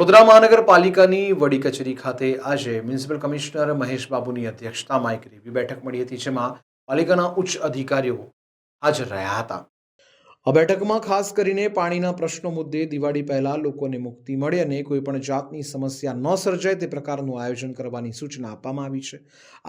વડોદરા મહાનગરપાલિકાની વડી કચેરી ખાતે આજે મ્યુનિસિપલ કમિશનર મહેશ બાબુની અધ્યક્ષતામાં એક રેવી બેઠક મળી હતી, જેમાં પાલિકાના ઉચ્ચ અધિકારીઓ હાજર રહ્યા હતા. આ બેઠકમાં ખાસ કરીને પાણીના પ્રશ્નો મુદ્દે દિવાળી પહેલા લોકોને મુક્તિ મળે અને કોઈ પણ જાતની સમસ્યા ન સર્જાય તે પ્રકારનું આયોજન કરવાની સૂચના આપવામાં આવી છે.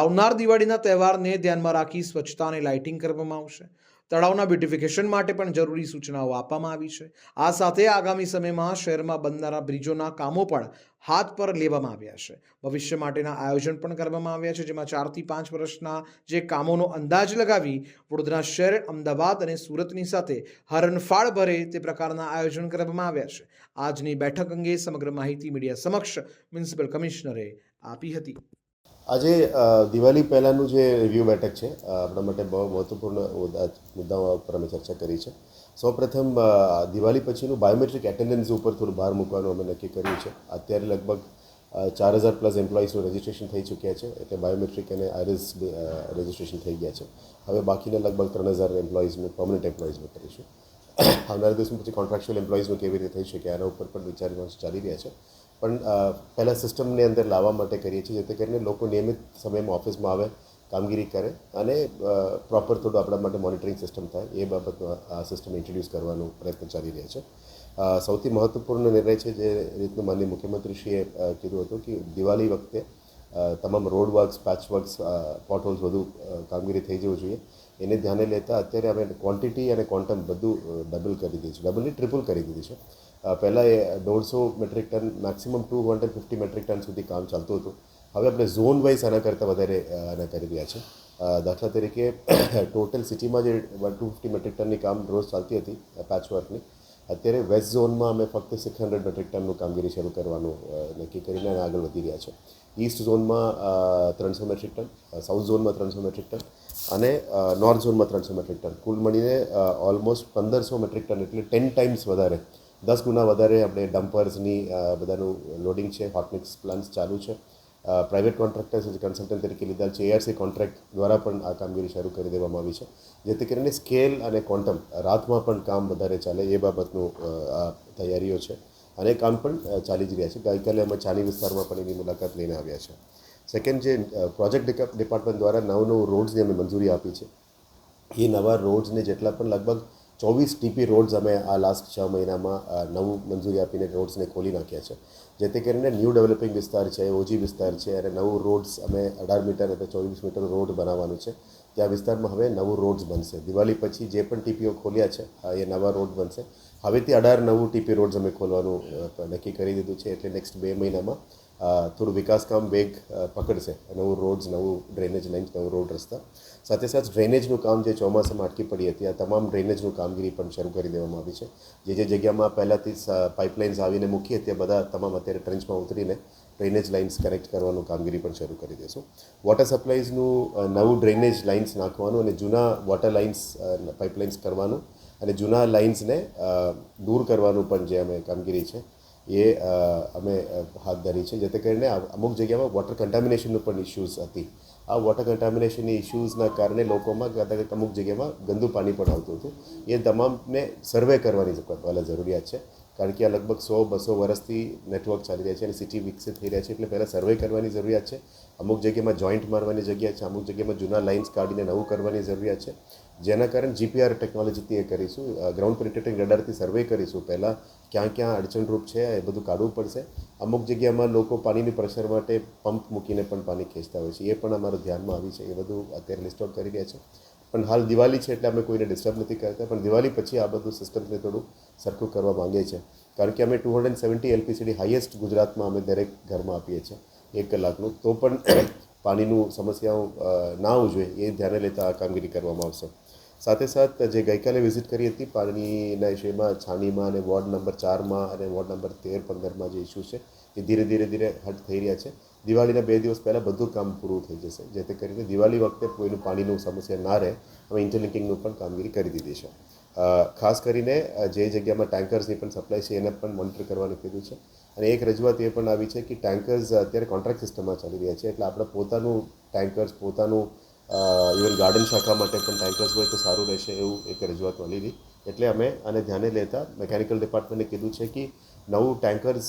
આવનાર દિવાળીના તહેવારને ધ્યાનમાં રાખી સ્વચ્છતા અને લાઇટિંગ કરવામાં આવશે. તળાવના બ્યુટિફિકેશન માટે પણ જરૂરી સૂચનાઓ આપવામાં આવી છે. આ સાથે આગામી સમયમાં શહેરમાં બનનારા બ્રિજોના કામો પણ હાથ પર લેવામાં આવ્યા છે. ભવિષ્ય માટેના આયોજન પણ કરવામાં આવ્યા છે, જેમાં ચારથી પાંચ વર્ષના જે કામોનો અંદાજ લગાવી વડોદરા શહેર, અમદાવાદ અને સુરતની સાથે હરણફાળ ભરે તે પ્રકારના આયોજન કરવામાં આવ્યા છે. આજની બેઠક અંગે સમગ્ર માહિતી મીડિયા સમક્ષ મ્યુનિસિપલ કમિશનરે આપી હતી. આજે દિવાળી પહેલાંનું જે રિવ્યૂ બેઠક છે આપણા માટે બહુ મહત્વપૂર્ણ મુદ્દા, મુદ્દાઓ પર અમે ચર્ચા કરી છે. સૌપ્રથમ દિવાળી પછીનું બાયોમેટ્રિક એટેન્ડન્સ ઉપર થોડું ભાર મૂકવાનું અમે નક્કી કર્યું છે. અત્યારે લગભગ ચાર હજાર પ્લસ એમ્પ્લોઈઝનું રજિસ્ટ્રેશન થઈ ચૂક્યા છે, એટલે બાયોમેટ્રિક અને આઈરિસ રજિસ્ટ્રેશન થઈ ગયા છે. હવે બાકીના લગભગ ત્રણ હજાર એમ્પ્લોઈઝનું પરમનન્ટ એમ્પ્લોઈઝનું કરીશું. આવનારા દિવસમાં પછી કોન્ટ્રાક્ચ્યુઅલ એમ્પ્લોઈઝનું કેવી રીતે થઈ શકે, આના ઉપર પણ વિચાર વિમર્શ ચાલી રહ્યા છે. પણ પહેલાં સિસ્ટમની અંદર લાવવા માટે કરીએ છીએ, જેથી કરીને લોકો નિયમિત સમયમાં ઓફિસમાં આવે, કામગીરી કરે અને પ્રોપર થોડું આપણા માટે મોનિટરિંગ સિસ્ટમ થાય. એ બાબતમાં આ સિસ્ટમ ઇન્ટ્રોડ્યુસ કરવાનો પ્રયત્ન ચાલી રહ્યા છે. સૌથી મહત્વપૂર્ણ નિર્ણય છે જે રીતનું માનનીય મુખ્યમંત્રીશ્રીએ કીધું હતું કે દિવાળી વખતે તમામ road works patch works potholes બધું કામગીરી થઈ જવું જોઈએ. એને ધ્યાને લેતા અત્યારે અમે ક્વોન્ટિટી અને ક્વોન્ટમ બધું ડબલ કરી દીધું છે. ડબલની ટ્રિપલ કરી દીધી છે. પહેલાં એ દોઢસો metric ton maximum two hundred fifty metric ton સુધી કામ ચાલતું હતું. હવે આપણે ઝોન વાઇઝ આના કરતાં વધારે આના કરી રહ્યા છે. દાખલા તરીકે ટોટલ સિટીમાં જે ટુ ફિફ્ટી મેટ્રિક ટનની કામ રોજ ચાલતી હતી પેચવર્કની અત્યારે વેસ્ટ ઝોનમાં અમે ફક્ત સિક્સ હંડ્રેડ મેટ્રિક ટનનું કામગીરી શરૂ કરવાનું નક્કી કરીને આગળ વધી રહ્યા છે. ઈસ્ટ ઝોનમાં ત્રણસો મેટ્રિક ટન સાઉથ ઝોનમાં ત્રણસો મેટ્રિક ટન અને નોર્થ ઝોનમાં ત્રણસો મેટ્રિક ટન કુલ મળીને ઓલમોસ્ટ પંદરસો મેટ્રિક ટન એટલે ટેન ટાઈમ્સ વધારે દસ ગુણા વધારે આપણે ડમ્પર્સની બધાનું લોડિંગ છે હોટમિક્સ પ્લાન્સ ચાલુ છે. પ્રાઇવેટ કોન્ટ્રાક્ટર્સ કન્સલ્ટન્ટ તરીકે લીધા છે એઆરસી કોન્ટ્રાક્ટ દ્વારા પણ આ કામગીરી શરૂ કરી દેવામાં આવી છે. જેથી કરીને સ્કેલ અને ક્વોન્ટમ રાતમાં પણ કામ વધારે ચાલે એ બાબતનું તૈયારીઓ છે. અને કામ પણ ચાલી જ રહ્યા છે. ગઈકાલે અમે ચાની વિસ્તારમાં પણ એની મુલાકાત લઈને આવ્યા છે. સેકન્ડ જે પ્રોજેક્ટ ડિપાર્ટમેન્ટ દ્વારા નવ નવ રોડ્સની અમે મંજૂરી આપી છે. એ નવા રોડ્સને જેટલા પણ લગભગ ચોવીસ ટીપી રોડ્સ અમે આ લાસ્ટ છ મહિનામાં નવું મંજૂરી આપીને રોડ્સને ખોલી નાખ્યા છે. જેથી કરીને ન્યૂ ડેવલપિંગ વિસ્તાર છે ઓજી વિસ્તાર છે, અને નવું રોડ્સ અમે અઢાર મીટર અથવા ચોવીસ મીટર રોડ બનાવવાનું છે. ત્યાં વિસ્તારમાં હવે નવું રોડ્સ બનશે. દિવાળી પછી જે પણ ટીપીઓ ખોલ્યા છે એ નવા રોડ બનશે. હવેથી અઢાર નવું ટીપી રોડ્સ અમે ખોલવાનું નક્કી કરી દીધું છે, એટલે નેક્સ્ટ બે મહિનામાં થોડું વિકાસ કામ વેગ પકડશે. નવું રોડ્સ નવું ડ્રેનેજ લાઇન્સ નવું રોડ રસ્તા. સાથે સાથે ડ્રેનેજનું કામ જે ચોમાસામાં અટકી પડી હતી, આ તમામ ડ્રેનેજનું કામગીરી પણ શરૂ કરી દેવામાં આવી છે. જે જે જગ્યામાં પહેલાંથી પાઇપલાઇન્સ આવીને મૂકી હતી બધા તમામ અત્યારે ટ્રેન્ચમાં ઉતરીને ડ્રેનેજ લાઇન્સ કનેક્ટ કરવાનું કામગીરી પણ શરૂ કરી દેશું. વોટર સપ્લાયઝનું નવું ડ્રેનેજ લાઇન્સ નાખવાનું અને જૂના વોટર લાઇન્સ પાઇપલાઇન્સ કરવાનું અને જૂના લાઇન્સને દૂર કરવાનું પણ જે અમે કામગીરી છે એ અમે હાથ ધરી છે. જેથી કરીને અમુક જગ્યામાં વોટર કન્ટામિનેશનનું પણ ઇશ્યુઝ હતી. આ વોટર કન્ટામિનેશનની ઇશ્યુઝના કારણે લોકોમાં કદાચ અમુક જગ્યામાં ગંદુ પાણી પણ આવતું હતું. એ તમામને સર્વે કરવાની પહેલાં જરૂરિયાત છે. કારણ કે આ લગભગ સો, બસો વર્ષથી નેટવર્ક ચાલી રહ્યા છે અને સિટી વિકસિત થઈ રહ્યા છે એટલે પહેલાં સર્વે કરવાની જરૂરિયાત છે. અમુક જગ્યામાં જોઈન્ટ મારવાની જગ્યા છે, અમુક જગ્યામાં જૂના લાઇન્સ કાઢીને નવું કરવાની જરૂરિયાત છે. જેના કારણે જીપીઆર ટેકનોલોજીથી એ કરીશું. ગ્રાઉન્ડ પેનિટેટિંગ રડારથી સર્વે કરીશું પહેલાં. ક્યાં ક્યાં અડચણરૂપ છે, એ બધું કાઢવું પડશે. અમુક જગ્યામાં લોકો પાણીની પ્રેશર માટે પંપ મૂકીને પણ પાણી ખેંચતા હોય છે. એ પણ અમારું ધ્યાનમાં આવી છે. એ બધું અત્યારે લિસ્ટ આઉટ કરી રહ્યા છે. પણ હાલ દિવાળી છે એટલે અમે કોઈને ડિસ્ટર્બ નથી કરતા. પણ દિવાળી પછી આ બધું સિસ્ટમને થોડું સરખું કરવા માંગીએ છીએ. કારણ કે અમે two hundred seventy LPCD highest ગુજરાતમાં અમે દરેક ઘરમાં આપીએ છીએ. એક કલાકનું. તો પણ પાણીનું સમસ્યાઓ ના ના ઉજવે એ ધ્યાને લેતા આ કામગીરી કરવામાં આવશે. સાથે સાથ જે ગઈકાલે વિઝિટ કરી હતી પાણીના વિષયમાં છાણીમાં અને વોર્ડ નંબર ચારમાં અને વોર્ડ નંબર તેર પંદરમાં જે ઇસ્યુ છે એ ધીરે ધીરે ધીરે હટ થઈ રહ્યા છે. દિવાળીના બે દિવસ પહેલાં બધું કામ પૂરું થઈ જશે, જેથી કરીને દિવાળી વખતે કોઈનું પાણીનું સમસ્યા ના રહે. અમે ઇન્ટરલિંકિંગનું પણ કામગીરી કરી દીધી છે. ખાસ કરીને જે જગ્યામાં ટેન્કર્સની પણ સપ્લાય છે એને પણ મોનિટર કરવાનું કીધું છે. અને એક રજૂઆત એ પણ આવી છે કે ટેન્કર્સ અત્યારે કોન્ટ્રાક્ટ સિસ્ટમમાં ચાલી રહ્યા છે. એટલે આપણે પોતાનું ટેન્કર્સ, પોતાનું ઇવન ગાર્ડન શાખા માટે પણ ટેન્કર્સ હોય તો સારું રહેશે એવું એક રજૂઆત મળી હતી. એટલે અમે આને ધ્યાને લેતા મેકેનિકલ ડિપાર્ટમેન્ટે કીધું છે કે નવું ટેન્કર્સ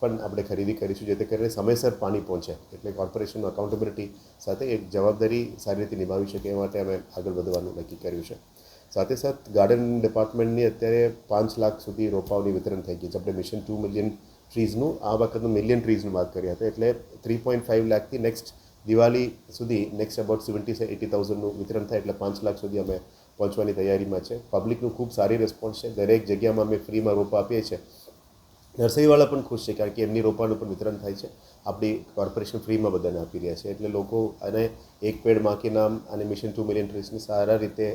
પણ આપણે ખરીદી કરીશું, જેથી કરીને સમયસર પાણી પહોંચે. એટલે કોર્પોરેશનનું અકાઉન્ટેબિલિટી સાથે એક જવાબદારી સારી રીતે નિભાવી શકે એ માટે અમે આગળ વધવાનું નક્કી કર્યું છે. સાથે સાથ ગાર્ડન ડિપાર્ટમેન્ટની અત્યારે પાંચ લાખ સુધી રોપાઓની વિતરણ થઈ ગઈ છે. આપણે મિશન ટુ મિલિયન ટ્રીઝનું આ વખતનું મિલિયન ટ્રીઝનું વાત કરી હતી. એટલે થ્રી પોઈન્ટ ફાઇવ લાખથી નેક્સ્ટ દિવાળી સુધી નેક્સ્ટ અબાઉટ સેવન્ટી એટી થાઉઝન્ડનું વિતરણ થાય. એટલે પાંચ લાખ સુધી અમે પહોંચવાની તૈયારીમાં છે. પબ્લિકનું ખૂબ સારી રિસ્પોન્સ છે. દરેક જગ્યામાં અમે ફ્રીમાં રોપા આપીએ છીએ. નર્સરીવાળા પણ ખુશ છે કારણ કે એમની રોપાનું પણ વિતરણ થાય છે. આપણી કોર્પોરેશન ફ્રીમાં બધાને આપી રહ્યા છે. એટલે લોકો અને એક પેડમાં કે નામ અને મિશન ટુ મિલિયન ટ્રીસને સારા રીતે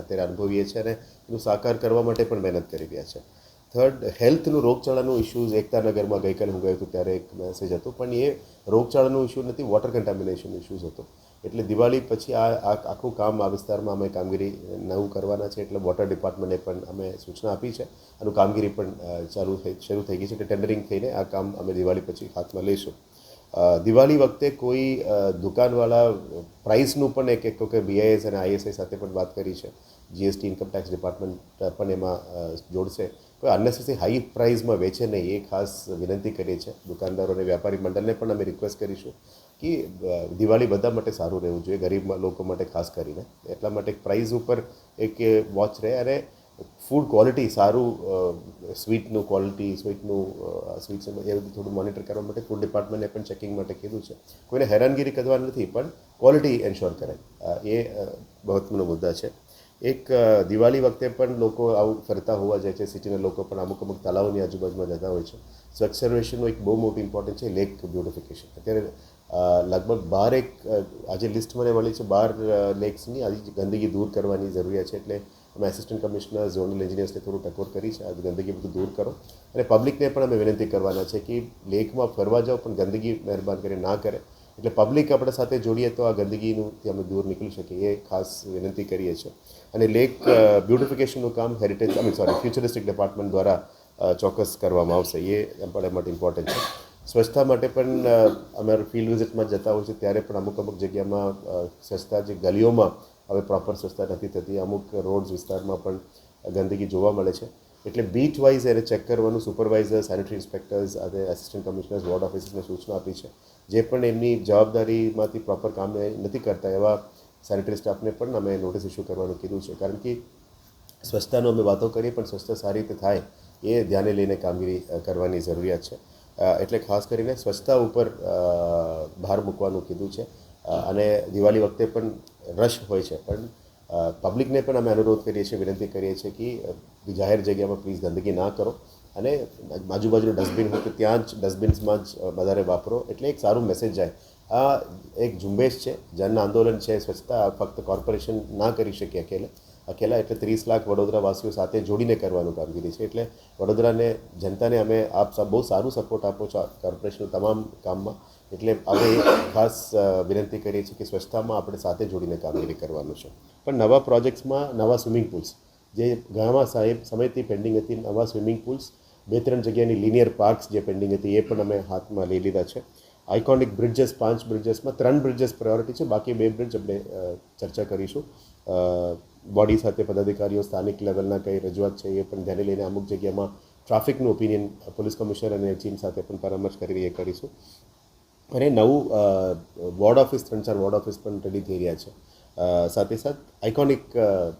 અત્યારે અનુભવીએ છીએ અને એનું સાકાર કરવા માટે પણ મહેનત કરી રહ્યા છે. થર્ડ હેલ્થનું રોગચાળાનું ઇશ્યુઝ એકતાનગરમાં ગઈકાલે હું ગયો હતો ત્યારે એક મેસેજ હતો. પણ એ રોગચાળાનું ઇશ્યુ નથી વોટર કન્ટામિનેશન ઇશ્યુઝ હતો. એટલે દિવાળી પછી આ આખું કામ આ વિસ્તારમાં અમે કામગીરી નવું કરવાના છે, એટલે વોટર ડિપાર્ટમેન્ટે પણ અમે સૂચના આપી છે. અને કામગીરી પણ ચાલુ થઈ શરૂ થઈ ગઈ છે કે ટેન્ડરિંગ થઈને આ કામ અમે દિવાળી પછી હાથમાં લઈશું. દિવાળી વખતે કોઈ દુકાનવાળા પ્રાઇસનું પણ એક એક કે બીઆઈએસ અને આઈએસઆઈ સાથે પણ વાત કરી છે. જીએસટી ઇન્કમ ટેક્સ ડિપાર્ટમેન્ટ પણ એમાં જોડશે. કોઈ અનનેસેસરી હાઈ પ્રાઇઝમાં વેચે નહીં એ ખાસ વિનંતી કરીએ છીએ. દુકાનદારોને વ્યાપારી મંડળને પણ અમે રિક્વેસ્ટ કરીશું કે દિવાળી બધા માટે સારું રહેવું જોઈએ ગરીબ લોકો માટે ખાસ કરીને. એટલા માટે પ્રાઇઝ ઉપર એક વોચ રહે અને ફૂડ ક્વોલિટી સારું સ્વીટનું ક્વોલિટી સ્વીટનું સ્વીટ્સ એ બધું થોડું મોનિટર કરવા માટે ફૂડ ડિપાર્ટમેન્ટને પણ ચેકિંગ માટે કીધું છે. કોઈને હેરાનગીરી કરવાની નથી પણ ક્વોલિટી એન્શ્યોર કરે. એ અ, મહત્વનો મુદ્દા છે. એક દિવાળી વખતે પણ લોકો આવું ફરતા હોવા જાય છે. સિટીના લોકો પણ અમુક અમુક તળાવની આજુબાજુમાં જતા હોય છે. સો એક્સર્વેશનનું એક બહુ મોટું ઇમ્પોર્ટન્ટ છે લેક બ્યુટિફિકેશન અત્યારે લગભગ બાર એક આજે લિસ્ટ મને મળી છે, બાર લેક્સની આજે ગંદકી દૂર કરવાની જરૂરિયાત છે. એટલે અમે એસિસ્ટન્ટ કમિશનર ઝોનલ એન્જિનિયર્સને થોડું ટકોર કરી છે. આ ગંદકી બધું દૂર કરો. અને પબ્લિકને પણ અમે વિનંતી કરવાના છે કે લેકમાં ફરવા જાઓ, પણ ગંદકી મહેરબાન કરીને ના કરે. એટલે પબ્લિક આપણા સાથે જોડીએ તો આ ગંદકીનું અમે દૂર નીકળી શકીએ, એ ખાસ વિનંતી કરીએ છીએ. અને લેક બ્યુટિફિકેશનનું કામ heritage I mean sorry futuristic department દ્વારા ચોક્કસ કરવામાં આવશે. એ આપણા માટે ઇમ્પોર્ટન્ટ છે. સ્વચ્છતા માટે પણ અમારા ફિલ્ડ વિઝિટમાં જતા હોય છે ત્યારે પણ અમુક અમુક જગ્યામાં સ્વચ્છતા જે ગલીઓમાં હવે પ્રોપર સ્વચ્છતા નથી થતી. અમુક રોડ વિસ્તારમાં પણ ગંદકી જોવા મળે છે. એટલે બીચ વાઇઝ એને ચેક કરવાનું સુપરવાઇઝર સેનિટરી ઇન્સ્પેક્ટર્સ અને આસિસ્ટન્ટ કમિશનર્સ વોર્ડ ઓફિસર્સને સૂચના આપી છે. જે પણ એમની જવાબદારીમાંથી પ્રોપર કામ નથી કરતા, એવા સેનિટરી સ્ટાફને પણ અમે નોટિસ ઇસ્યુ કરવાનું કીધું છે. કારણ કે સ્વચ્છતાનો અમે વાતો કરીએ, પણ સ્વચ્છતા સારી રીતે થાય એ ધ્યાને લઈને કામગીરી કરવાની જરૂરિયાત છે. એટલે ખાસ કરીને સ્વચ્છતા ઉપર ભાર મૂકવાનું કીધું છે. અને દિવાળી વખતે પણ રશ હોય છે. પણ પબ્લિકને પણ અમે અનુરોધ કરીએ છીએ, વિનંતી કરીએ છીએ કે જાહેર જગ્યામાં પ્લીઝ ગંદકી ના કરો. અને આજુબાજુનું ડસ્ટબિન હોય તો ત્યાં જ ડસ્ટબિન્સમાં જ વધારે વાપરો. એટલે એક સારું મેસેજ જાય. આ એક ઝુંબેશ છે, જન આંદોલન છે, સ્વચ્છતા ફક્ત કોર્પોરેશન ના કરી શકે અકેલે. અકેલા એટલે ત્રીસ લાખ વડોદરાવાસીઓ સાથે જોડીને કરવાનું કામગીરી છે. એટલે વડોદરાને, જનતાને અમે આપ બહુ સારું સપોર્ટ આપો છો કોર્પોરેશનના તમામ કામમાં. એટલે અમે ખાસ વિનંતી કરીએ છીએ કે સ્વચ્છતામાં આપણે સાથે જોડીને કામગીરી કરવાનું છે. પણ નવા પ્રોજેક્ટ્સમાં નવા સ્વિમિંગ પુલ્સ. જે ઘણા સાહેબ સમયથી પેન્ડિંગ હતી, નવા સ્વિમિંગ પુલ્સ, બે ત્રણ જગ્યાની લિનિયર પાર્ક્સ જે પેન્ડિંગ હતી, એ પણ અમે હાથમાં લઈ લીધા છે. આઇકોનિક બ્રિજેસ પાંચ બ્રિજેસમાં ત્રણ બ્રિજેસ પ્રાયોરિટી છે, બાકી બે બ્રિજ આપણે ચર્ચા કરીશું. બોડી સાથે પદાધિકારીઓ, સ્થાનિક લેવલના કઈ રજૂઆત છે એ પણ ધ્યાને લઈને અમુક જગ્યામાં ટ્રાફિકનું ઓપિનિયન પોલીસ કમિશનર અને ટીમ સાથે પણ પરામર્શ કરી એ કરીશું. અને નવું વોર્ડ ઓફિસ ત્રણ ચાર વોર્ડ ઓફિસ પણ રેડી થઈ રહ્યા છે. સાથે સાથ આઇકોનિક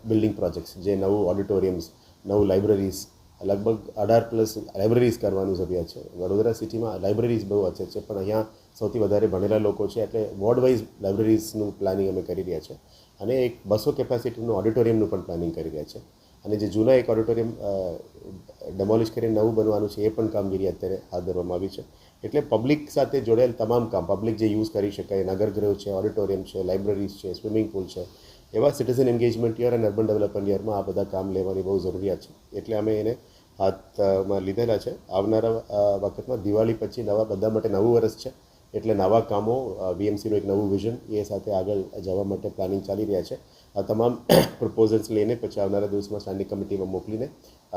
બિલ્ડિંગ પ્રોજેક્ટ્સ જે નવું ઓડિટોરિયમ્સ નવું લાઇબ્રેરીઝ લગભગ અઢાર પ્લસ લાઇબ્રેરીઝ કરવાનું જરૂરિયાત છે. વડોદરા સિટીમાં લાઇબ્રેરીઝ બહુ અછત છે, પણ અહીંયા સૌથી વધારે ભણેલા લોકો છે, એટલે વોર્ડ વાઇઝ લાઇબ્રેરીઝનું પ્લાનિંગ અમે કરી રહ્યા છે. અને એક બસો કેપેસિટીનું ઓડિટોરિયમનું પણ પ્લાનિંગ કરી રહ્યા છે. અને જે જૂના એક ઓડિટોરિયમ ડેમોલિશ કરીને નવું બનવાનું છે, એ પણ કામગીરી અત્યારે હાથ ધરવામાં આવી છે. એટલે પબ્લિક સાથે જોડાયેલ તમામ કામ પબ્લિક જે યુઝ કરી શકાય નગરગૃહ છે ઓડિટોરિયમ છે લાઇબ્રેરીઝ છે સ્વિમિંગ પુલ છે, એવા સિટીઝન એન્ગેજમેન્ટ યર અને અર્બન ડેવલપમેન્ટ યરમાં આ બધા કામ લેવાની બહુ જરૂરિયાત છે. એટલે અમે એને હાથમાં લીધેલા છે. આવનારા વખતમાં દિવાળી પછી નવા, બધા માટે નવું વર્ષ છે. એટલે નવા કામો બીએમસીનું એક નવું વિઝન એ સાથે આગળ જવા માટે પ્લાનિંગ ચાલી રહ્યા છે. આ તમામ પ્રપોઝલ્સ લઈને પછી આવનારા દિવસમાં સ્ટાન્ડિંગ કમિટીમાં મોકલીને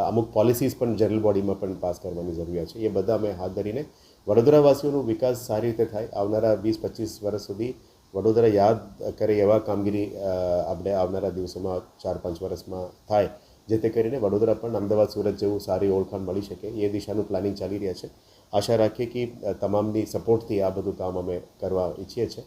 અમુક પોલિસીસ પણ જનરલ બોડીમાં પણ પાસ કરવાની જરૂરિયાત છે. એ બધા અમે હાથ ધરીને વડોદરાવાસીઓનો વિકાસ સારી રીતે થાય. આવનારા વીસ, પચીસ વર્ષ સુધી વડોદરા યાદ કરે એવા કામગીરી આપણે આવનારા દિવસોમાં ચાર, પાંચ વર્ષમાં થાય, જેથી કરીને વડોદરા પણ અમદાવાદ, સુરત જેવું સારી ઓળખાણ મળી શકે. એ દિશાનું પ્લાનિંગ ચાલી રહ્યા છે. આશા રાખીએ કે તમામની સપોર્ટથી આ બધું કામ અમે કરવા ઈચ્છીએ છીએ.